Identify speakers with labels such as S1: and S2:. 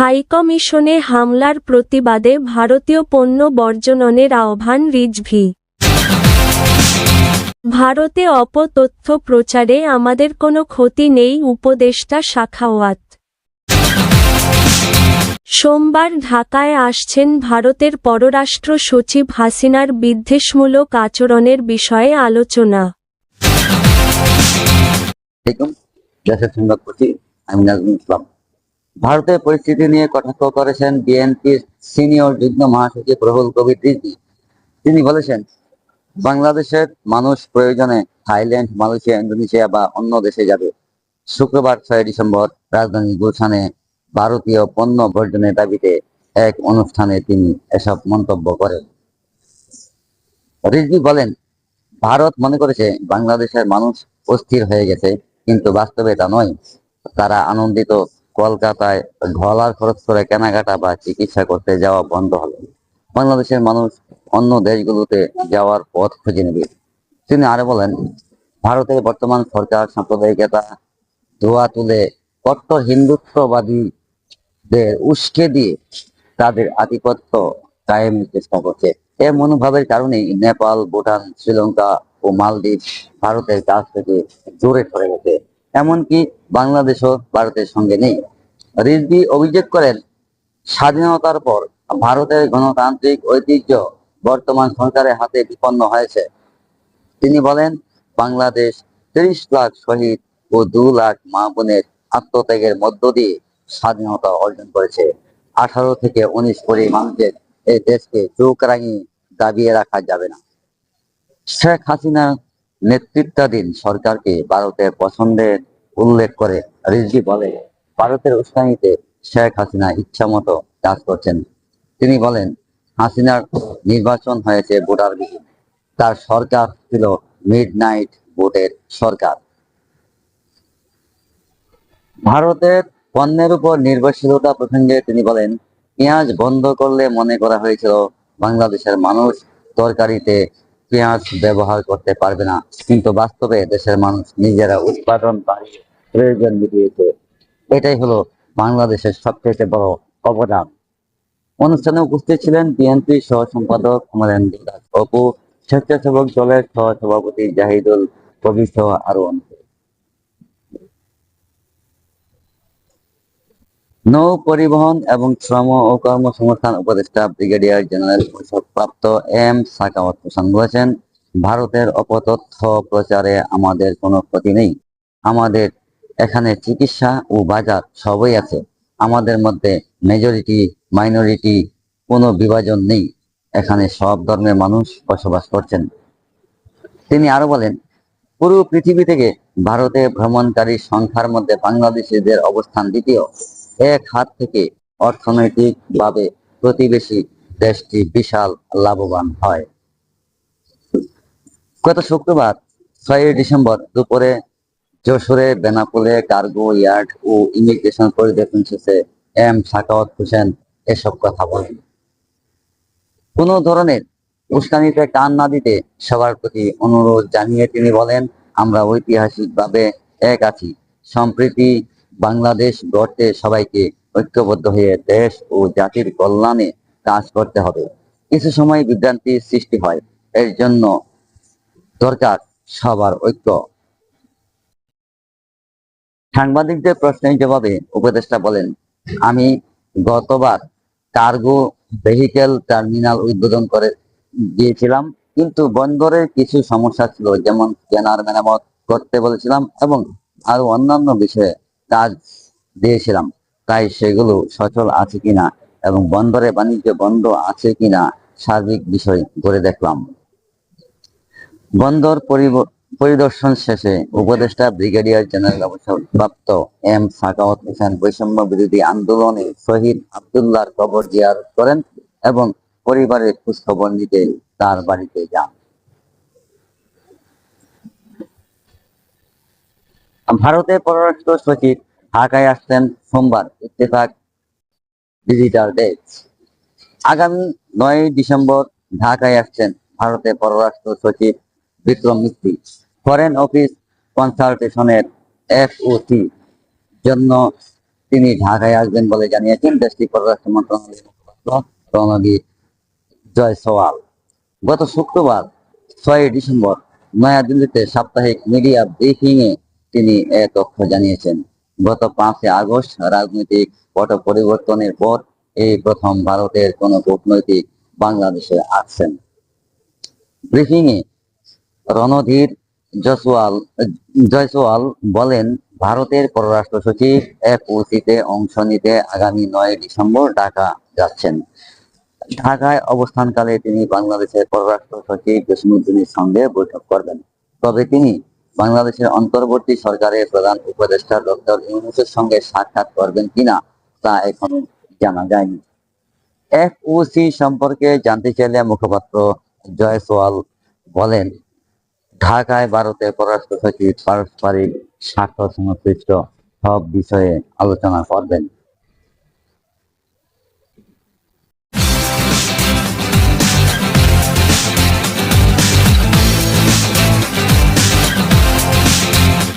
S1: হাইকমিশনে হামলার প্রতিবাদে ভারতীয় পণ্য বর্জনের আহ্বান রিজভি। ভারতে অপতথ্য প্রচারে আমাদের কোনো ক্ষতি নেই, উপদেষ্টা শাখাওয়াত। সোমবার ঢাকায় আসছেন ভারতের পররাষ্ট্র সচিব হাসিনার বিদ্বেষমূলক আচরণের বিষয়ে আলোচনা।
S2: আমি নাজমুল ইসলাম। ভারতের পরিস্থিতি নিয়ে কটাক্ষ করেছেন বিএনপির সিনিয়র যুগ্ম মহাসচিব রহুল কবির রিজভী। তিনি বলেছেন, বাংলাদেশের মানুষ প্রয়োজনে থাইল্যান্ড, মালয়েশিয়া, ইন্দোনেশিয়া বা অন্য দেশে যাবে। শুক্রবার ছয় ডিসেম্বর রাজধানী গুলশানে ভারতীয় পণ্য বর্জনের দাবিতে এক অনুষ্ঠানে তিনি এসব মন্তব্য করেন। রিজভী বলেন, ভারত মনে করেছে বাংলাদেশের মানুষ অস্থির হয়ে গেছে, কিন্তু বাস্তবে তা নয়। তারা আনন্দিত কলকাতায় ঘলার খরচ করে কেনাকাটা বা চিকিৎসা করতে যাওয়া বন্ধ হলো। বাংলাদেশের মানুষ অন্য দেশগুলোতে যাওয়ার পথ খুঁজে নেবে। তিনি আরও বলেন, ভারতের বর্তমান সরকার সাম্প্রদায়িকতা ধোয়া তুলে কট্টর হিন্দুত্ববাদীদের উস্কে দিয়ে তাদের আধিপত্য কায়েমের চেষ্টা করছে। এ মনোভাবের কারণেই নেপাল, ভুটান, শ্রীলঙ্কা ও মালদ্বীপ ভারতের কাছ থেকে দূরে সরে গেছে। এমনকি বাংলাদেশও ভারতের সঙ্গে নেই। রিজভি অভিযোগ করেন, স্বাধীনতার পর ভারতের গণতান্ত্রিক ঐতিহ্য বর্তমান সরকারের হাতে বিপন্ন হয়েছে। তিনি বলেন, বাংলাদেশ তিরিশ লাখ শহীদ ও দু লাখ মা বোনের আত্মত্যাগের মধ্য দিয়ে স্বাধীনতা অর্জন করেছে। আঠারো থেকে উনিশ কোটি মানুষের এই দেশকে চোখ রাঙিয়ে দাবিয়ে রাখা যাবে না। শেখ হাসিনা নেতৃত্বাধীন সরকারকে ভারতের পছন্দের উল্লেখ করে রিজভি বলে ভারতের উস্কানিতে শেখ হাসিনা ইচ্ছা মতো কাজ করছেন। তিনি বলেন, হাসিনার নির্বাচন হয়েছে ভোটার বিহীন। তার সরকার ছিল মিড নাইট ভোটের সরকার। ভারতের পণ্যের উপর নির্ভরশীলতা প্রসঙ্গে তিনি বলেন, পেঁয়াজ বন্ধ করলে মনে করা হয়েছিল বাংলাদেশের মানুষ তরকারিতে পেঁয়াজ ব্যবহার করতে পারবে না। কিন্তু বাস্তবে দেশের মানুষ নিজেরা উৎপাদন বাড়িয়ে প্রয়োজন মিটিয়েছে। এটাই হলো বাংলাদেশের সবচেয়ে বড় অবদান। অনুষ্ঠানে উপস্থিত ছিলেন বিএনপি সহ সম্পাদক দাস স্বেচ্ছাসেবক দলের সহ সভাপতি জাহিদুল কবির সহ আরও অনেকে। নৌ পরিবহন এবং শ্রম ও কর্মসংস্থান উপদেষ্টা ব্রিগেডিয়ার জেনারেল পরিষদ প্রাপ্ত এম সাকাওয়াত হোসেন বলেছেন, ভারতের অপতথ্য প্রচারে আমাদের কোনো ক্ষতি নেই। আমাদের এখানে চিকিৎসা ও বাজার সবই আছে। আমাদের মধ্যে মেজরিটি মাইনরিটি কোনো বিভাজন নেই। এখানে সব ধর্মের মানুষ বসবাস করছেন। তিনি আরও বলেন, পুরো পৃথিবী থেকে ভারতে ভ্রমণকারী সংখ্যার মধ্যে বাংলাদেশিদের অবস্থান দ্বিতীয়। এক হাত থেকে অর্থনৈতিকভাবে প্রতিবেশী দেশটি বিশাল লাভবান হয়। গত শুক্রবার, ছয়ই ডিসেম্বর দুপুরে যশোরে, বেনাপুলে, কার্গো, ইয়ার্ড ও ইমিগ্রেশন পরিদর্শন শেষে এম সাকাওয়াত হোসেন এসব কথা বলেন। কোনো ধরনের উস্কানিতে কান না দিতে সবার প্রতি অনুরোধ জানিয়ে তিনি বলেন, আমরা ঐতিহাসিকভাবে এক আছি। সম্প্রীতি বাংলাদেশ গড়তে সবাইকে ঐক্যবদ্ধ হয়ে দেশ ও জাতির কল্যাণে কাজ করতে হবে। কিছু সময় বিভ্রান্তি সৃষ্টি হয়। এর জন্য দরকার সবার ঐক্য। সাংবাদিকদের প্রশ্নের জবাবে উপদেষ্টা বলেন, আমি গতবার কার্গো ভেহিকেল টার্মিনাল উদ্বোধন করে দিয়েছিলাম কিন্তু বন্দরের কিছু সমস্যা ছিল, যেমন কেনার মেরামত করতে বলেছিলাম এবং আরও অন্যান্য বিষয়ে কাজ দিয়েছিলাম। তাই সেগুলো সচল আছে কিনা এবং বন্দরে বাণিজ্য বন্ধ আছে কিনা সার্বিক বিষয় করে দেখলাম। বন্দর পরিব- পরিদর্শন শেষে উপদেষ্টা ব্রিগেডিয়ার জেনারেল অবসরপ্রাপ্ত এম সাকাওয়াত হোসেন বৈষম্য বিরোধী আন্দোলনে শহীদ আবদুল্লাহর কবর জিয়ার করেন এবং পরিবারের খোঁজখবর নিতে তার বাড়িতে যান। ভারতের পররাষ্ট্র সচিব ঢাকায় আসছেন সোমবার, ইত্তেফাক ডিজিটাল ডেস্ক। আগামী নয় ডিসেম্বর ঢাকায় আসছেন ভারতের পররাষ্ট্র সচিব বিক্রম মিস্ত্রি ফরেন অফিস কনসালটেশনের এফওসি জন্য তিনি ঢাকায় আসবেন বলে জানিয়েছেন দেশটির পররাষ্ট্র মন্ত্রণালয়ের মুখপাত্র রণদীপ জয়সওয়াল। গত শুক্রবার ছয় ডিসেম্বর নয়াদিল্লিতে সাপ্তাহিক মিডিয়া ব্রিফিং এ তিনি এ তথ্য জানিয়েছেন। গত পাঁচই আগস্ট রাজনৈতিক পট পরিবর্তনের পর এই প্রথম ভারতের কোন কূটনৈতিক বাংলাদেশে আসছেন। ব্রিফিং এ রণধীর জসওয়াল জয়সওয়াল বলেন, ভারতের পররাষ্ট্র সচিব এক ওসিতে অংশ নিতে আগামী নয় ডিসেম্বর ঢাকা যাচ্ছেন। ঢাকায় অবস্থানকালে তিনি বাংলাদেশের পররাষ্ট্র সচিব জসিমুদ্দিনের সঙ্গে বৈঠক করবেন। তবে তিনি বাংলাদেশের অন্তর্বর্তী সরকারের প্রধান উপদেষ্টা ডক্টর ইউনুসের সঙ্গে সাক্ষাৎ করবেন কিনা তা এখনও জানা যায়নি। এক ওসি সম্পর্কে জানতে চাইলে মুখপাত্র জয়সওয়াল বলেন ঢাকায় ভারতের পররাষ্ট্র সচিব পারস্পরিক স্বার্থ সংশ্লিষ্ট সব বিষয়ে আলোচনা করবেন।